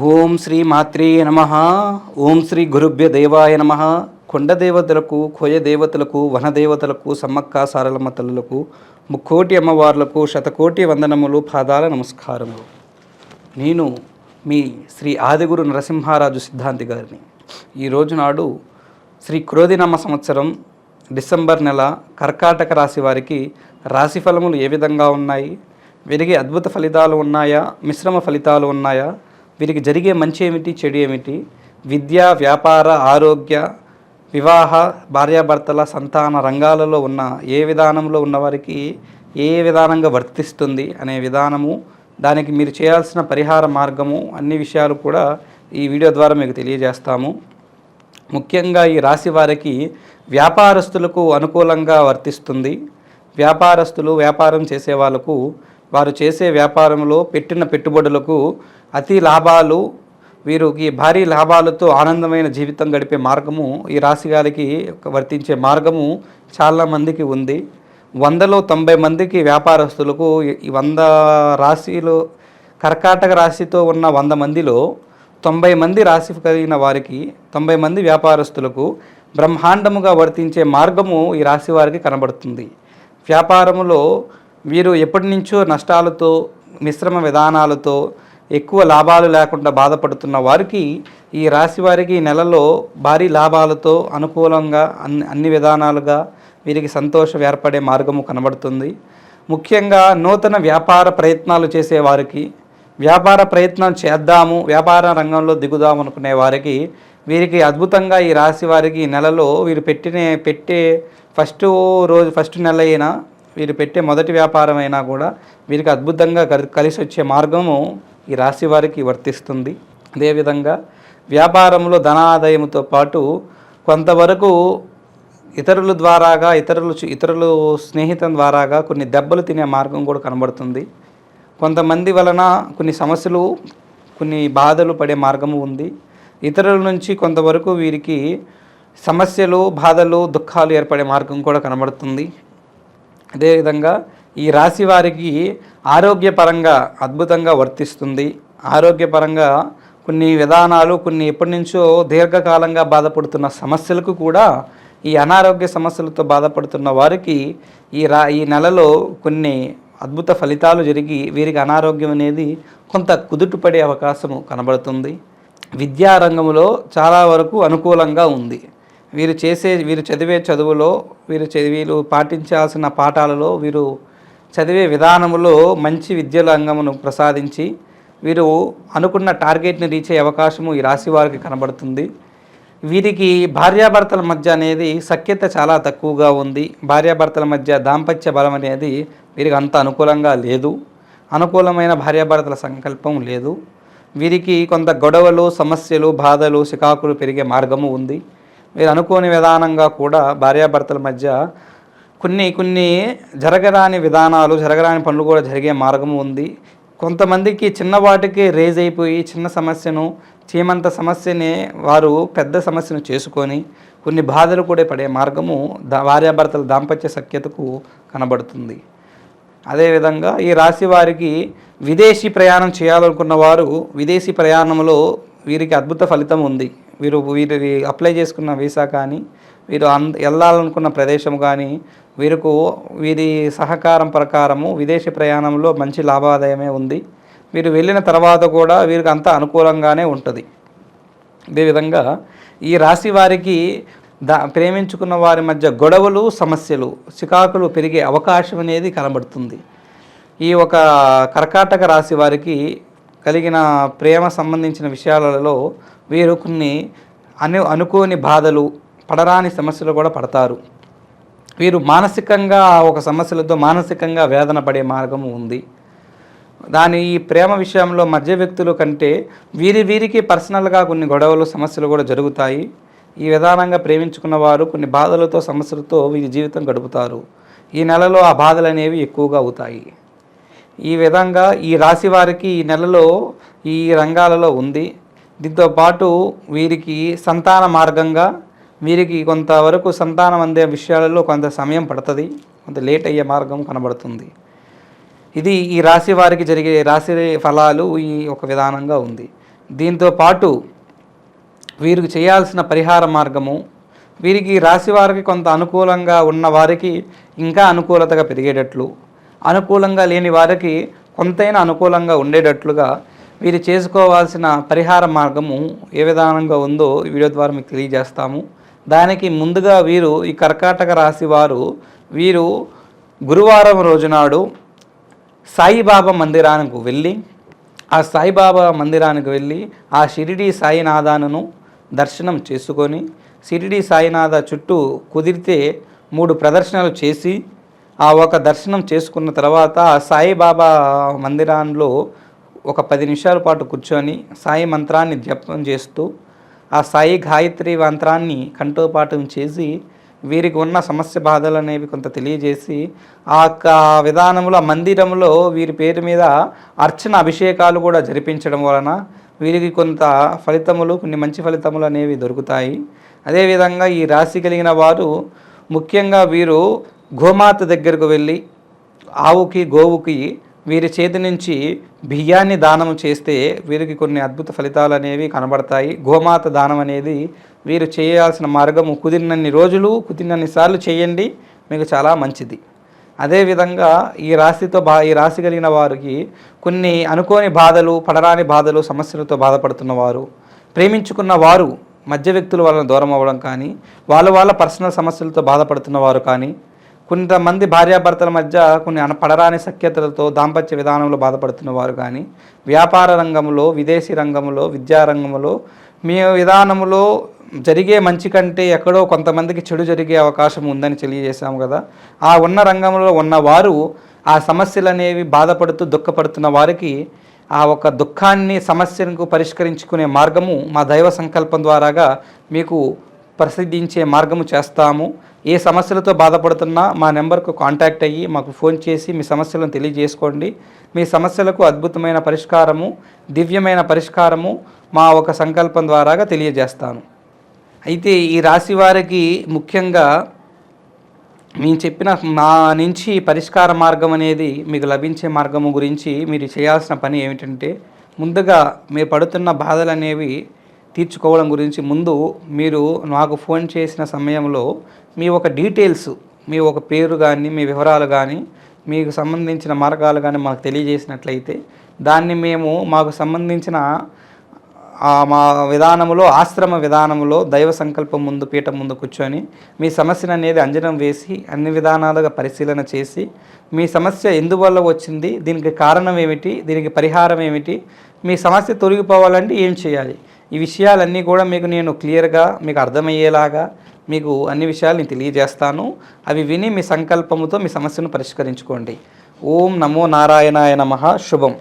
ఓం శ్రీ మాత్రే నమ. ఓం శ్రీ గురుభ్య దేవాయ నమ. కొండ దేవతలకు కోయ దేవతలకు వన దేవతలకు సమ్మక్క సారలమ్మ తల్లులకు ముక్కోటి అమ్మవార్లకు శతకోటి వందనములు పాదాల నమస్కారములు నేను మీ శ్రీ ఆదిగురు నరసింహారాజు సిద్ధాంతి గారిని. ఈరోజు నాడు శ్రీ క్రోధినామ సంవత్సరం డిసెంబర్ నెల కర్కాటక రాశి వారికి రాశి ఫలములు ఏ విధంగా ఉన్నాయి? వీరికి అద్భుత ఫలితాలు ఉన్నాయా? మిశ్రమ ఫలితాలు ఉన్నాయా? వీరికి జరిగే మంచి ఏమిటి చెడు ఏమిటి? విద్య వ్యాపార ఆరోగ్య వివాహ భార్యాభర్తల సంతాన రంగాలలో ఉన్న ఏ విధానంలో ఉన్నవారికి ఏ విధానంగా వర్తిస్తుంది అనే విధానము దానికి మీరు చేయాల్సిన పరిహార మార్గము అన్ని విషయాలు కూడా ఈ వీడియో ద్వారా మీకు తెలియజేస్తాము. ముఖ్యంగా ఈ రాశి వారికి వ్యాపారస్తులకు అనుకూలంగా వర్తిస్తుంది. వ్యాపారస్తులు వ్యాపారం చేసే వాళ్ళకు వారు చేసే వ్యాపారంలో పెట్టిన పెట్టుబడులకు అతి లాభాలు వీరికి భారీ లాభాలతో ఆనందమైన జీవితం గడిపే మార్గము ఈ రాశి గారికి వర్తించే మార్గము చాలా మందికి ఉంది. వందలో తొంభై మందికి వ్యాపారస్తులకు ఈ వంద రాశిలో కర్కాటక రాశితో ఉన్న వంద మందిలో తొంభై మంది రాశి కలిగిన వారికి తొంభై మంది వ్యాపారస్తులకు బ్రహ్మాండముగా వర్తించే మార్గము ఈ రాశి వారికి కనబడుతుంది. వ్యాపారములో వీరు ఎప్పటి నుంచో నష్టాలతో మిశ్రమ విధానాలతో ఎక్కువ లాభాలు లేకుండా బాధపడుతున్న వారికి ఈ రాశి వారికి ఈ నెలలో భారీ లాభాలతో అనుకూలంగా అన్ని అన్ని విధానాలుగా వీరికి సంతోషం ఏర్పడే మార్గము కనబడుతుంది. ముఖ్యంగా నూతన వ్యాపార ప్రయత్నాలు చేసే వారికి వ్యాపార ప్రయత్నం చేద్దాము వ్యాపార రంగంలో దిగుదాము అనుకునే వారికి వీరికి అద్భుతంగా ఈ రాశి వారికి ఈ నెలలో వీరు పెట్టిన పెట్టే ఫస్ట్ రోజు ఫస్ట్ నెల అయినా వీరు పెట్టే మొదటి వ్యాపారం అయినా కూడా వీరికి అద్భుతంగా కలిసి వచ్చే మార్గము ఈ రాశి వారికి వర్తిస్తుంది. అదేవిధంగా వ్యాపారంలో ధనాదాయంతో పాటు కొంతవరకు ఇతరుల ద్వారాగా ఇతరులు ఇతరులు స్నేహితం ద్వారాగా కొన్ని దెబ్బలు తినే మార్గం కూడా కనబడుతుంది. కొంతమంది వలన కొన్ని సమస్యలు కొన్ని బాధలు పడే మార్గము ఉంది. ఇతరుల నుంచి కొంతవరకు వీరికి సమస్యలు బాధలు దుఃఖాలు ఏర్పడే మార్గం కూడా కనబడుతుంది. అదేవిధంగా ఈ రాశి వారికి ఆరోగ్యపరంగా అద్భుతంగా వర్తిస్తుంది. ఆరోగ్యపరంగా కొన్ని విధానాలు కొన్ని ఎప్పటి నుంచో దీర్ఘకాలంగా బాధపడుతున్న సమస్యలకు కూడా ఈ అనారోగ్య సమస్యలతో బాధపడుతున్న వారికి ఈ రా ఈ నెలలో కొన్ని అద్భుత ఫలితాలు జరిగి వీరికి అనారోగ్యం అనేది కొంత కుదుటపడే అవకాశము కనబడుతుంది. విద్యారంగంలో చాలా వరకు అనుకూలంగా ఉంది. వీరు చేసే వీరు చదివే చదువులో వీరు వీరు పాటించాల్సిన పాఠాలలో వీరు చదివే విధానములో మంచి విద్యల అంగమును ప్రసాదించి వీరు అనుకున్న టార్గెట్ని రీచ్ అయ్యే అవకాశము ఈ రాశి వారికి కనబడుతుంది. వీరికి భార్యాభర్తల మధ్య అనేది సఖ్యత చాలా తక్కువగా ఉంది. భార్యాభర్తల మధ్య దాంపత్య బలం అనేది వీరికి అంత అనుకూలంగా లేదు. అనుకూలమైన భార్యాభర్తల సంకల్పం లేదు. వీరికి కొంత గొడవలు సమస్యలు బాధలు చికాకులు పెరిగే మార్గము ఉంది. మీరు అనుకోని విధానంగా కూడా భార్యాభర్తల మధ్య కొన్ని కొన్ని జరగరాని విధానాలు జరగరాని పనులు కూడా జరిగే మార్గము ఉంది. కొంతమందికి చిన్నవాటికి రేజ్ అయిపోయి చిన్న సమస్యను చీమంత సమస్యని వారు పెద్ద సమస్యను చేసుకొని కొన్ని బాధలు కూడా పడే మార్గము దా భార్యాభర్తల దాంపత్య సఖ్యతకు కనబడుతుంది. అదేవిధంగా ఈ రాశి వారికి విదేశీ ప్రయాణం చేయాలనుకున్న వారు విదేశీ ప్రయాణంలో వీరికి అద్భుత ఫలితం ఉంది. వీరు వీరి అప్లై చేసుకున్న వీసా కానీ వీరు అంద వెళ్ళాలనుకున్న ప్రదేశం కానీ వీరికి వీరి సహకారం ప్రకారము విదేశీ ప్రయాణంలో మంచి లాభాదాయమే ఉంది. వీరు వెళ్ళిన తర్వాత కూడా వీరికి అంతా అనుకూలంగానే ఉంటుంది. అదేవిధంగా ఈ రాశి వారికి దా ప్రేమించుకున్న వారి మధ్య గొడవలు సమస్యలు చికాకులు పెరిగే అవకాశం అనేది కనబడుతుంది. ఈ ఒక కర్కాటక రాశి వారికి కలిగిన ప్రేమ సంబంధించిన విషయాలలో వీరు కొన్ని అను అనుకోని బాధలు పడరాని సమస్యలు కూడా పడతారు. వీరు మానసికంగా ఆ ఒక సమస్యలతో మానసికంగా వేదన పడే మార్గము ఉంది. దాని ఈ ప్రేమ విషయంలో మధ్య వ్యక్తుల కంటే వీరి వీరికి పర్సనల్గా కొన్ని గొడవలు సమస్యలు కూడా జరుగుతాయి. ఈ విధానంగా ప్రేమించుకున్న వారు కొన్ని బాధలతో సమస్యలతో వీరి జీవితం గడుపుతారు. ఈ నెలలో ఆ బాధలు అనేవి ఎక్కువగా అవుతాయి. ఈ విధంగా ఈ రాశి వారికి ఈ నెలలో ఈ రంగాలలో ఉంది. దీంతో పాటు వీరికి సంతాన మార్గంగా వీరికి కొంతవరకు సంతానం అందే విషయాలలో కొంత సమయం పడుతుంది కొంత లేట్ అయ్యే మార్గం కనబడుతుంది. ఇది ఈ రాశి వారికి జరిగే రాశి ఫలాలు ఈ ఒక విధానంగా ఉంది. దీంతో పాటు వీరికి చేయాల్సిన పరిహార మార్గము వీరికి రాశి వారికి కొంత అనుకూలంగా ఉన్న వారికి ఇంకా అనుకూలతగా పెరిగేటట్లు అనుకూలంగా లేని వారికి కొంతైనా అనుకూలంగా ఉండేటట్లుగా వీరు చేసుకోవాల్సిన పరిహార మార్గము ఏ విధానంగా ఉందో వీడియో ద్వారా మీకు తెలియజేస్తాము. దానికి ముందుగా వీరు ఈ కర్కాటక రాశి వారు వీరు గురువారం రోజునాడు సాయిబాబా మందిరానికి వెళ్ళి ఆ సాయిబాబా మందిరానికి వెళ్ళి ఆ షిరిడి సాయినాథాను దర్శనం చేసుకొని షిరిడి సాయినాథ చుట్టూ కుదిరితే మూడు ప్రదర్శనలు చేసి ఆ ఒక దర్శనం చేసుకున్న తర్వాత సాయిబాబా మందిరాల్లో ఒక పది నిమిషాల పాటు కూర్చొని సాయి మంత్రాన్ని జపం చేస్తూ ఆ సాయి గాయత్రి మంత్రాన్ని కంఠోపాఠం చేసి వీరికి ఉన్న సమస్య బాధలు అనేవి కొంత తెలియజేసి ఆ యొక్క విధానంలో ఆ మందిరంలో వీరి పేరు మీద అర్చన అభిషేకాలు కూడా జరిపించడం వలన వీరికి కొంత ఫలితములు కొన్ని మంచి ఫలితములు అనేవి దొరుకుతాయి. అదేవిధంగా ఈ రాశి కలిగిన వారు ముఖ్యంగా వీరు గోమాత దగ్గరకు వెళ్ళి ఆవుకి గోవుకి వీరి చేతి నుంచి బియ్యాన్ని దానం చేస్తే వీరికి కొన్ని అద్భుత ఫలితాలు అనేవి కనబడతాయి. గోమాత దానం అనేది వీరు చేయాల్సిన మార్గము కుదిరినన్ని రోజులు కుదిరినన్ని సార్లు చేయండి మీకు చాలా మంచిది. అదేవిధంగా ఈ రాశితో బా ఈ రాశి కలిగిన వారికి కొన్ని అనుకోని బాధలు పడరాని బాధలు సమస్యలతో బాధపడుతున్న వారు ప్రేమించుకున్న వారు మధ్య వ్యక్తుల వలన దూరం అవ్వడం కానీ వాళ్ళ వాళ్ళ పర్సనల్ సమస్యలతో బాధపడుతున్న వారు కానీ కొంతమంది భార్యాభర్తల మధ్య కొన్ని అనపడరాని సఖ్యతలతో దాంపత్య విధానంలో బాధపడుతున్న వారు కానీ వ్యాపార రంగంలో విదేశీ రంగంలో విద్యారంగంలో మీ విధానంలో జరిగే మంచి కంటే ఎక్కడో కొంతమందికి చెడు జరిగే అవకాశం ఉందని తెలియజేశాము కదా. ఆ ఉన్న రంగంలో ఉన్నవారు ఆ సమస్యలు అనేవి బాధపడుతూ దుఃఖపడుతున్న వారికి ఆ ఒక దుఃఖాన్ని సమస్యను పరిష్కరించుకునే మార్గము మా దైవ సంకల్పం ద్వారాగా మీకు ప్రసిద్ధించే మార్గము చేస్తాము. ఏ సమస్యలతో బాధపడుతున్నా మా నెంబర్కు కాంటాక్ట్ అయ్యి మాకు ఫోన్ చేసి మీ సమస్యలను తెలియజేసుకోండి. మీ సమస్యలకు అద్భుతమైన పరిష్కారము దివ్యమైన పరిష్కారము మా ఒక సంకల్పం ద్వారాగా తెలియజేస్తాను. అయితే ఈ రాశి వారికి ముఖ్యంగా మేము చెప్పిన మా నుంచి పరిష్కార మార్గం అనేది మీకు లభించే మార్గము గురించి మీరు చేయాల్సిన పని ఏమిటంటే ముందుగా మీరు పడుతున్న బాధలు అనేవి తీర్చుకోవడం గురించి ముందు మీరు నాకు ఫోన్ చేసిన సమయంలో మీ ఒక డీటెయిల్స్ మీ ఒక పేరు కానీ మీ వివరాలు కానీ మీకు సంబంధించిన మార్గాలు కానీ మాకు తెలియజేసినట్లయితే దాన్ని మేము మాకు సంబంధించిన మా విధానంలో ఆశ్రమ విధానంలో దైవ సంకల్పం ముందు పీఠం ముందు కూర్చొని మీ సమస్యను అనేది అంజనం వేసి అన్ని విధానాలుగా పరిశీలన చేసి మీ సమస్య ఎందువల్ల వచ్చింది దీనికి కారణం ఏమిటి దీనికి పరిహారం ఏమిటి మీ సమస్య తొలగిపోవాలంటే ఏం చేయాలి? ఈ విషయాలన్నీ కూడా మీకు నేను క్లియర్గా మీకు అర్థమయ్యేలాగా మీకు అన్ని విషయాలు నేను తెలియజేస్తాను. అవి విని మీ సంకల్పముతో మీ సమస్యను పరిష్కరించుకోండి. ఓం నమో నారాయణాయ నమ. శుభం.